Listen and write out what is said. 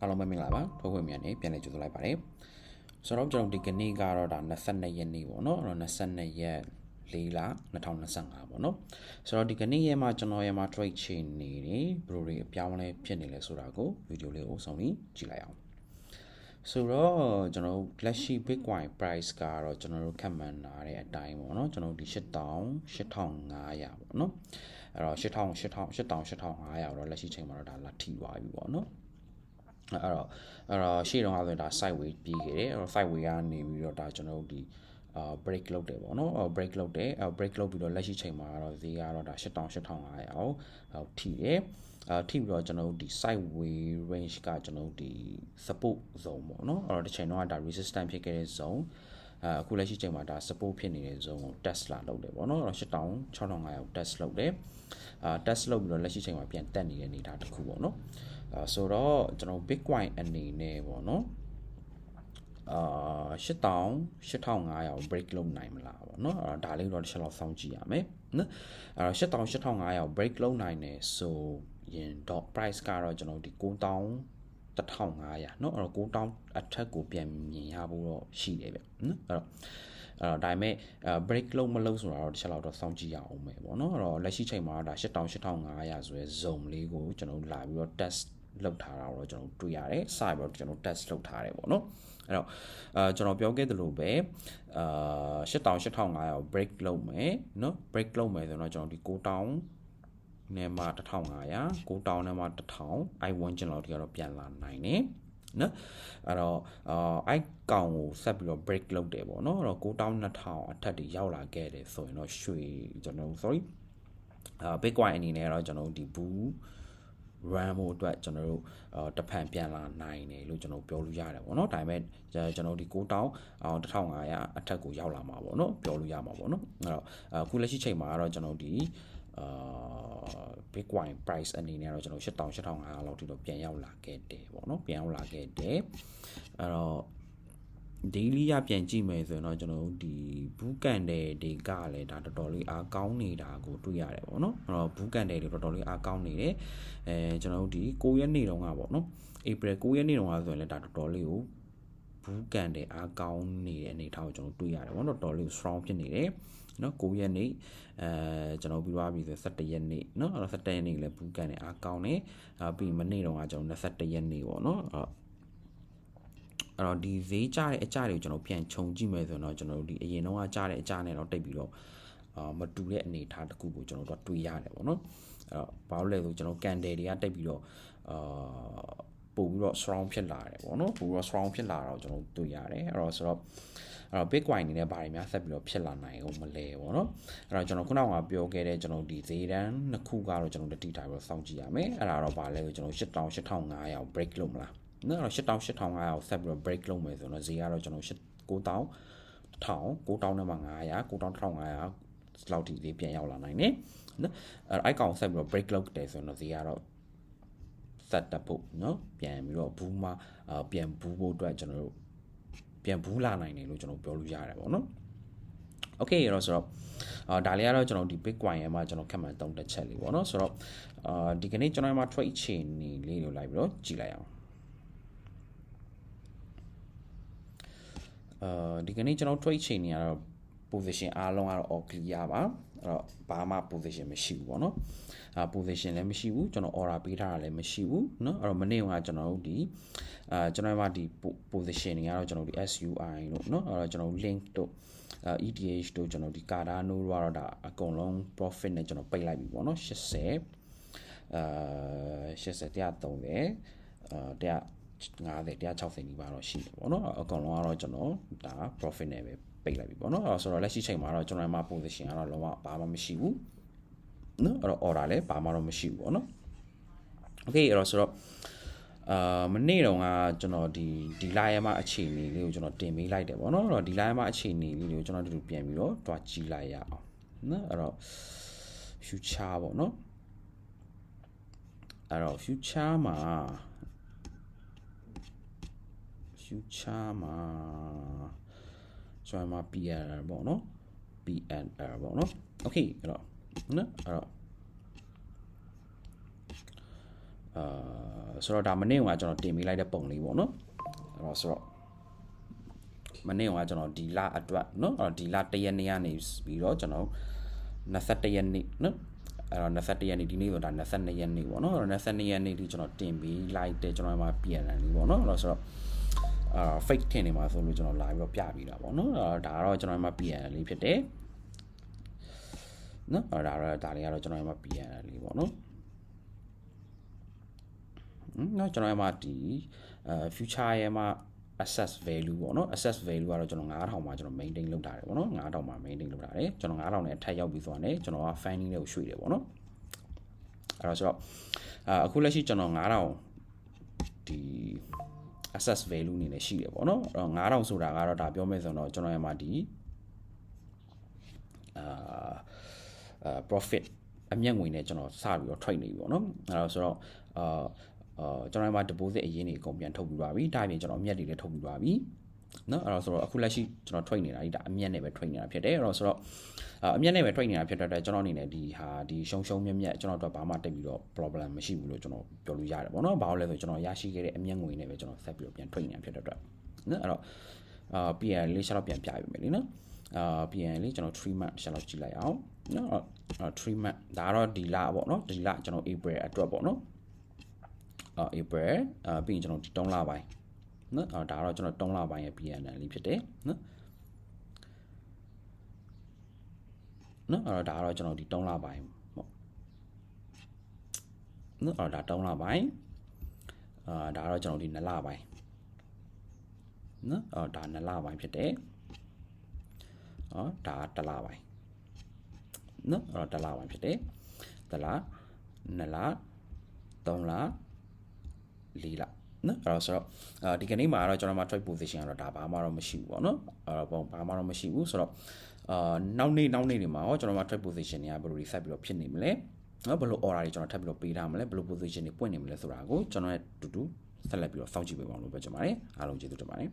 အားလုံးပဲမင်္ဂလာပါထုတ်ဝေမြန်နေပြန်လည်ကြိုဆိုလိုက်ပါတယ်ဆိုတော့ကျွန်တော်ဒီကနေ့ကတော့ဒါ22ရက်နေ့ပေါ့နော်အဲ့တော့22ရက်၄လ2025ပေါ့နော်ဆိုတော့ဒီကနေ့ရက်မှာကျွန်တော်ရမှာ trade chain နေနေဘယ်လိုတွေအပြောင်းလဲဖြစ်နေလဲဆိုတာကိုဗီဒီယိုလေးကိုအဆုံးထိကြည့်လိုက်အောင်ဆိုတော့ကျွန်တော်လက်ရှိ Bitcoin price ကတော့ကျွန်တော်တို့ခန့်မှန်းလာတဲ့အတိုင်းပေါ့နော်ကျွန်တော်ဒီ8000 8500ပေါ့နော်အဲ့တော့8000 8000 8000 8500တော့လက်ရှိချိန်မှာတော့ဒါလာထိသွားပြီပေါ့နော် အဲ့တော့အဲ့တော့ရှေ့တုန်းကဆိုရင်ဒါ sideway ပြီးခဲ့တယ်အဲ့တော့ sideway ကနေပြီးတော့ဒါကျွန်တော်တို့ဒီအာ break လုပ်တယ်ပေါ့နော် break လုပ်တယ်အဲ break လုပ်ပြီးတော့လက်ရှိချိန်မှာတော့ဈေးကတော့ဒါ8000 8500အောင်ဟိုထိတယ်အာထိပြီးတော့ကျွန်တော်တို့ဒီ sideway range ကကျွန်တော်တို့ဒီ support zone ပေါ့နော်အဲ့တော့တစ်ချိန်တော့ဒါ resistance ဖြစ်ခဲ့တဲ့ zone အဲအခုလက်ရှိချိန်မှာဒါ support ဖြစ်နေတဲ့ zone ကို test လာလုပ်တယ်ပေါ့နော်အဲ့တော့8000 6500 test လုပ်တယ်အာ test လုပ်ပြီးတော့လက်ရှိချိန်မှာပြန်တက်နေတဲ့အနေအထားတစ်ခုပေါ့နော် အာဆိုတော့ကျွန်တော် Bitcoin အနေနဲ့ပေါ့နော်အာ8000 8500 break လုပ်နိုင်မလားပေါ့နော်အဲ့ဒါလေးတော့တစ်ချက်လောက်စောင့်ကြည့်ရမယ်နော်အဲ့တော့8000 8500 break လုပ်နိုင်တယ်ဆိုရင် dot price ကတော့ကျွန်တော်ဒီ9000 1500เนาะအဲ့တော့9000အထက်ကိုပြန်မြင်ရဖို့တော့ရှိတယ်ဗျနော်အဲ့တော့အဲ့တော့ဒါပေမဲ့ break လုံးမလုံးဆိုတာတော့တစ်ချက်လောက်တော့စောင့်ကြည့်ရအောင်မယ်ပေါ့နော်အဲ့တော့လက်ရှိချိန်မှာဒါ8000 8500ဆိုရဲ zone လေးကိုကျွန်တော်လာပြီးတော့ test လောက်ထားတာတော့ကျွန်တော်တွေ့ရတယ်စပြီးတော့ကျွန်တော် test လုပ်ထားတယ်ပေါ့နော်အဲ့တော့အာကျွန်တော်ပြောခဲ့သလိုပဲအာ8000 8500ကို break လုပ်မယ်နော် break လုပ်မယ်ဆိုတော့ကျွန်တော်ဒီ9000နဲ့မှ1500 9000နဲ့မှ1000 i 1ကျွန်တော်ဒီကတော့ပြန်လာနိုင်တယ်နော်အဲ့တော့အာအိုက်ကောင်ကိုဆက်ပြီးတော့ break လုပ်တယ်ပေါ့နော်အဲ့တော့9200အထက်တွေရောက်လာခဲ့တယ်ဆိုရင်တော့ရွှေကျွန်တော် sorry အာ bitcoin အနေနဲ့တော့ကျွန်တော်ဒီဘူး run ဖို့အတွက်ကျွန်တော်တို့အာတဖန်ပြန်လာနိုင်တယ်လို့ကျွန်တော်ပြောလို့ရတယ်ပေါ့နော်ဒါပေမဲ့ကျွန်တော်ဒီ9000အော်1500အထက်ကိုရောက်လာမှာပေါ့နော်ပြောလို့ရမှာပေါ့နော်အဲ့တော့အခုလက်ရှိချိန်မှာကတော့ကျွန်တော်ဒီအာ Bitcoin price အနေနဲ့တော့ကျွန်တော်8000 8500လောက်ထိတော့ပြန်ရောက်လာခဲ့တယ်ပေါ့နော်ပြန်ရောက်လာခဲ့တယ်အဲ့တော့ daily ရပြန်ကြည့်မယ်ဆိုရင်တော့ကျွန်တော်တို့ဒီဘူးကန်တယ်တွေကလည်းဒါတော်တော်လေးအားကောင်းနေတာကိုတွေ့ရတယ်ပေါ့နော်အဲ့တော့ဘူးကန်တယ်တွေတော်တော်လေးအားကောင်းနေတယ်အဲကျွန်တော်တို့ဒီ9ရက်နေ့တုန်းကပေါ့နော် April 9ရက်နေ့တုန်းကဆိုရင်လည်းဒါတော်တော်လေးကိုဘူးကန်တယ်အားကောင်းနေတဲ့အနေအထားကိုကျွန်တော်တွေ့ရတယ်ပေါ့နော်တော်တော်လေး strong ဖြစ်နေတယ်နော်9ရက်နေ့အဲကျွန်တော်ပြီးသွားပြီဆို17ရက်နေ့နော်အဲ့တော့17ရက်နေ့လည်းဘူးကန်တယ်အားကောင်းနေအာပြီးမနေ့တုန်းကကျွန်တော်21ရက်နေ့ပေါ့နော် အဲ့အဲ့တော့ဒီဈေးကျတဲ့အကြတွေကိုကျွန်တော်ပြန်ခြုံကြည့်မယ်ဆိုတော့ကျွန်တော်တို့ဒီအရင်တော့ကျတဲ့အကြနဲ့တော့တိတ်ပြီးတော့အာမတူတဲ့အနေအထားတစ်ခုကိုကျွန်တော်တို့တွေ့ရတယ်ပေါ့နော်အဲ့တော့ဘာလို့လဲဆိုကျွန်တော်ကန်တယ်တွေကတိတ်ပြီးတော့အာပို့ပြီးတော့ strong ဖြစ်လာတယ်ပေါ့နော်ပို့ပြီးတော့ strong ဖြစ်လာတော့ကျွန်တော်တွေ့ရတယ်အဲ့တော့ဆိုတော့အဲ့တော့ Bitcoin အနေနဲ့ဘာတွေများဆက်ပြီးတော့ဖြစ်လာနိုင်အောင်မလဲပေါ့နော်အဲ့တော့ကျွန်တော်ခုနကပြောခဲ့တဲ့ကျွန်တော်ဒီဈေးတန်းနှစ်ခုကတော့ကျွန်တော်တတိထားပြီးတော့စောင့်ကြည့်ရမယ်အဲ့ဒါတော့ဘာလဲဆိုကျွန်တော်8000 8500 break လုပ်မလား နော်အဲ့တော့8000 8500ကိုဆက်ပြီးတော့ break လုပ်မယ်ဆိုတော့ဈေးကတော့ကျွန်တော်9000 1000 9000နဲ့မှ900 9000 1500လောက်ထိဈေးပြန်ရောက်လာနိုင်တယ်နော်အဲ့အိုက်ကောင်ဆက်ပြီးတော့ break လုပ်တယ်ဆိုတော့ဈေးကတော့ဆက်တက်ဖို့နော်ပြန်ပြီးတော့ဘူးမပြန်ဘူးဖို့အတွက်ကျွန်တော်တို့ပြန်ဘူးလာနိုင်တယ်လို့ကျွန်တော်ပြောလို့ရတယ်ပေါ့နော်โอเคအဲ့တော့ဆိုတော့အာဒါလေးကတော့ကျွန်တော်ဒီ Bitcoin ရဲ့မှာကျွန်တော်ခက်မှန်သုံးတစ်ချက်လေးပေါ့နော်ဆိုတော့အာဒီကနေ့ကျွန်တော်မှာ trade chain လေးကိုလိုက်ပြီးတော့ကြည့်လိုက်အောင် အာဒီကနေ့ကျွန်တော် trade chain နေရတော့ position အားလုံးကတော့ all clear ပါအဲ့တော့ဘာမှ position မရှိဘူးပေါ့နော်အာ position လည်းမရှိဘူးကျွန်တော် order ပေးထားတာလည်းမရှိဘူးเนาะအဲ့တော့မနေ့ကကျွန်တော်တို့ဒီအာကျွန်တော်ကဒီ position တွေကတော့ကျွန်တော်ဒီ SUI တို့เนาะအဲ့တော့ကျွန်တော် link တို့ ETH တို့ကျွန်တော်ဒီ Cardano တို့ကတော့ဒါအကုန်လုံး profit နဲ့ကျွန်တော်ပိတ်လိုက်ပြီပေါ့နော်80အာ80 130အာ 150 160နီးပါးတော့ရှိတယ်ပေါ့နော်အကုန်လုံးကတော့ကျွန်တော်ဒါ profit နဲ့ပဲပိတ်လိုက်ပြီပေါ့နော်ဆိုတော့လက်ရှိချိန်မှာတော့ကျွန်တော်မှာ position ကတော့လုံးဝဘာမှမရှိဘူးနော်အဲ့တော့ order လည်းဘာမှတော့မရှိဘူးပေါ့နော် okay အဲ့တော့ဆိုတော့အာမနေ့တုန်းကကျွန်တော်ဒီဒီလာရမအခြေအနေလေးကိုကျွန်တော်တင်ပေးလိုက်တယ်ပေါ့နော်အဲ့တော့ဒီလာရမအခြေအနေလေးတွေကိုကျွန်တော်တို့ပြန်ပြီးတော့တွားကြည့်လိုက်ရအောင်နော်အဲ့တော့ future ပေါ့နော်အဲ့တော့ future မှာ future မှာကျွန်တော်မှာ PNR ပေါ့နော် PNR ပေါ့နော် okay အဲ့တော့နော်အဲ့တော့အာဆိုတော့ဒါမနေ့ကကျွန်တော်တင်ပေးလိုက်တဲ့ပုံလေးပေါ့နော်အဲ့တော့ဆိုတော့မနေ့ကကျွန်တော်ဒီလအတွက်နော်အဲ့တော့ဒီလ1ရက်နေ့ကနေပြီးတော့ကျွန်တော်21ရက်နေ့နော်အဲ့တော့21ရက်နေ့ဒီနေ့ဆိုတာ22ရက်နေ့ပေါ့နော်အဲ့တော့22ရက်နေ့ဒီကျွန်တော်တင်ပေးလိုက်တဲ့ကျွန်တော်မှာပြန်တယ်လေးပေါ့နော်အဲ့တော့ဆိုတော့ အာ fake ထင်နေမှာဆိုလို့ကျွန်တော်လာပြီးတော့ပြပြီးတာပေါ့နော်အဲ့တော့ဒါကတော့ကျွန်တော်မှာပြန်တယ်လေးဖြစ်တယ်နော်အဲ့ဒါတော့ဒါလေးကတော့ကျွန်တော်မှာပြန်တယ်လေးပေါ့နော်နော်ကျွန်တော်မှာဒီအဲ future ရဲ့မှာ access value ပေါ့နော် access value ကတော့ကျွန်တော်9000မှာကျွန်တော် maintain လုပ်တာတယ်ပေါ့နော်9000မှာ maintain လုပ်တာတယ်ကျွန်တော်9000နဲ့အထက်ရောက်ပြီဆိုတာနဲ့ကျွန်တော်က finding တွေကိုရွှေ့တယ်ပေါ့နော်အဲ့တော့ဆိုတော့အခုလက်ရှိကျွန်တော်9000ဒီ access value အနေနဲ့ရှိတယ်ပေါ့နော်အဲ့တော့9000ဆိုတာကတော့ဒါပြောမယ်ဆိုတော့ကျွန်တော်ရမှာဒီအာအာ profit အမျက်ငွေနဲ့ကျွန်တော်စပြီးတော့ trade နေပြီပေါ့နော်အဲ့တော့ဆိုတော့အာအာကျွန်တော်မှာ deposit အရင်နေအကုန်ပြန်ထုတ်ပြီးပါပြီဒါပြင်ကျွန်တော်အမျက်တွေလည်းထုတ်ပြီးပါပြီ နော်အဲ့တော့ဆိုတော့အခုလက်ရှိကျွန်တော် trade နေတာဒီဒါအမျက်နဲ့ပဲ trade နေတာဖြစ်တယ်အဲ့တော့ဆိုတော့အမျက်နဲ့ပဲ trade နေတာဖြစ်တဲ့အတွက်ကျွန်တော်အနေနဲ့ဒီဟာဒီရှုံရှုံမြက်မြက်ကျွန်တော်တို့ဘာမှတက်ပြီးတော့ problem မရှိဘူးလို့ကျွန်တော်ပြောလို့ရတယ်ပေါ့နော်ဘာလို့လဲဆိုကျွန်တော်ရရှိခဲ့တဲ့အမျက်ငွေနဲ့ပဲကျွန်တော်ဆက်ပြီးတော့ပြန် trade နေတာဖြစ်တဲ့အတွက်နော်အဲ့တော့အာ PN လေးချက်တော့ပြန်ပြပြီမယ်လीနော်အာ PN လေးကျွန်တော်3 month ချက်တော့ကြည့်လိုက်အောင်နော်အဲ့3 month ဒါကတော့ဒီလပေါ့နော်ဒီလကျွန်တော် April အတွက်ပေါ့နော်အာ April အာပြီးရင်ကျွန်တော်ဒီ3လပိုင်း နော်အာဒါကတော့ကျွန်တော်3လပိုင်းရဲ့ PNL လေးဖြစ်တယ်နော်နော်အဲ့တော့ဒါကတော့ကျွန်တော်ဒီ3လပိုင်းပေါ့နော်အဲ့တော့ဒါ3လပိုင်းအာဒါကတော့ကျွန်တော်ဒီ2လပိုင်းနော်အော်ဒါ2လပိုင်းဖြစ်တယ်အော်ဒါ1လပိုင်းနော်အဲ့တော့1လပိုင်းဖြစ်တယ်1လ2လ3လ4လ နော်အဲ့တော့ဆိုတော့အဲဒီကနေ့မှာတော့ကျွန်တော်မှာ trade position ကတော့ဒါဘာမှတော့မရှိဘူးပေါ့နော်အဲ့တော့ဘာမှတော့မရှိဘူးဆိုတော့အာနောက်နေ့နောက်နေ့တွေမှာရောကျွန်တော်မှာ trade position တွေကဘယ်လို reset ပြီးတော့ဖြစ်နေမလဲနော်ဘယ်လို order တွေကျွန်တော်ထပ်ပြီးတော့ပေးထားမလဲဘယ်လို position တွေပွင့်နေမလဲဆိုတာကိုကျွန်တော်ရဲ့တူတူဆက်လက်ပြီးတော့စောင့်ကြည့်ပေးပါအောင်လို့ပြောချင်ပါတယ်အားလုံးကျေးဇူးတင်ပါတယ်